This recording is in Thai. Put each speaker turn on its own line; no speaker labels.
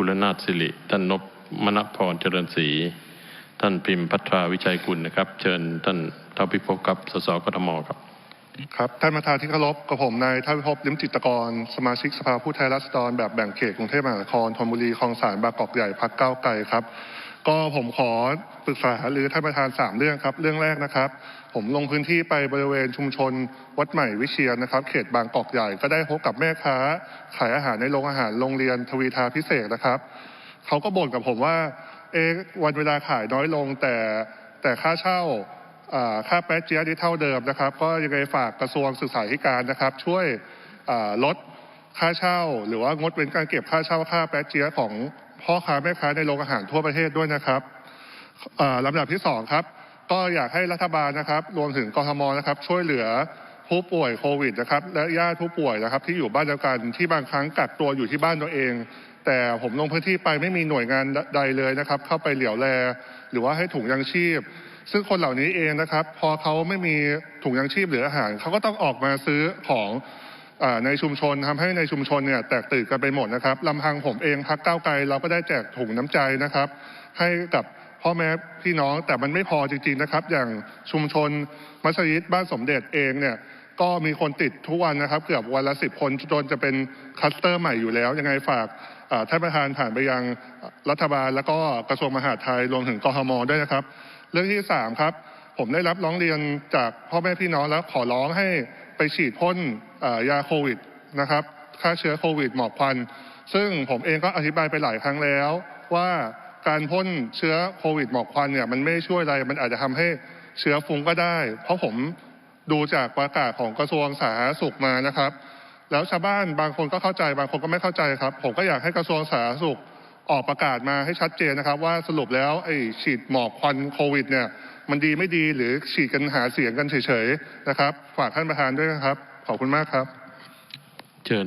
กุลนาถสิริ ท่านนบมณพรเจริญศรีท่านพิมพ์พัทราวิชัยกุลนะครับ เชิญท่านเท่าพิภพครับสสกทมครับ
ครับท่านประธานที่เคารพกับผมนายท่าพิภพลิมจิตกร สมาชิกสภาผู้แทนราษฎรแบบแบ่งเขตกรุงเทพมหานครธนบุรีคลองสานบางกอกใหญ่พักเก้าไกลครับ ก็ผมขอปรึกษาหรือท่านประธานสามเรื่องครับ เรื่องแรกนะครับ ผมลงพื้นที่ไปบริเวณชุมชน วัดใหม่วิเชียรนะครับ เขตบางกอกใหญ่ก็ได้พบกับแม่ค้า ขายอาหารในโรงอาหารโรงเรียนทวีทาพิเศษนะครับเขาก็บ่นกับผมว่าเอะวันเวลาขายน้อยลงแต่แต่ค่าเช่าค่าแป๊ะเจี๊ยะที่เท่าเดิมนะครับ ก็ยังไงฝากกระทรวงศึกษาธิการนะครับ ช่วยลดค่าเช่า หรือว่างดเว้นการเก็บค่าเช่าค่าแป๊ะเจี๊ยของ พ่อค้าแม่ค้าในโรงอาหารทั่วประเทศด้วยนะครับอ่าลำดับที่สองครับก็อยากให้รัฐบาลนะครับ รวมถึงกทมนะครับ ช่วยเหลือผู้ป่วยโควิดนะครับ และญาติผู้ป่วยนะครับ ที่อยู่บ้านเดียวกันที่บางครั้งกักตัวอยู่ที่บ้านตัวเอง แต่ผมลงพื้นที่ไปไม่มีหน่วยงานใดเลยนะครับ เข้าไปเหลียวแล หรือว่าให้ถุงยังชีพ ซึ่งคนเหล่านี้เองนะครับ พอเขาไม่มีถุงยังชีพหรืออาหารเขาก็ต้องออกมาซื้อของ ในชุมชนทำให้ในชุมชนเนี่ยแตกตื่นกันไปหมดนะครับลำพังผมเองพักก้าวไกลเราก็ได้แจกถุงน้ำใจนะครับ ให้กับพ่อแม่พี่น้องแต่มันไม่พอจริงๆนะครับ อย่างชุมชนมัสยิดบ้านสมเด็จเองเนี่ยก็มีคนติดทุกวันนะครับ เกือบวันละสิบคนจนจะเป็นคลัสเตอร์ใหม่อยู่แล้ว ยังไงฝากท่านประธานผ่านไปยังรัฐบาล แล้วก็กระทรวงมหาดไทยรวมถึงกทมด้วยนะครับ เรื่องที่สามครับ ผมได้รับร้องเรียนจากพ่อแม่พี่น้องแล้วขอร้องให้ไปฉีดพ่นยาโควิดนะครับฆ่าเชื้อโควิดหมอกควัน ซึ่งผมเองก็อธิบายไปหลายครั้งแล้วว่าการพ่นเชื้อโควิดหมอกควันเนี่ยมันไม่ช่วยอะไร มันอาจจะทำให้เชื้อฟุ้งก็ได้ เพราะผมดูจากประกาศของกระทรวงสาธารณสุขมานะครับ แล้วชาวบ้านบางคนก็เข้าใจบางคนก็ไม่เข้าใจครับ ผมก็อยากให้กระทรวงสาธารณสุขออกประกาศมาให้ชัดเจนนะครับ ว่าสรุปแล้วไอ้ฉีดหมอกควันโควิดเนี่ย มันดีไม่ดีหรือฉีดกันหาเสียงกันเฉยๆนะครับฝากท่านประธานด้วยนะครับขอบคุณมากครับ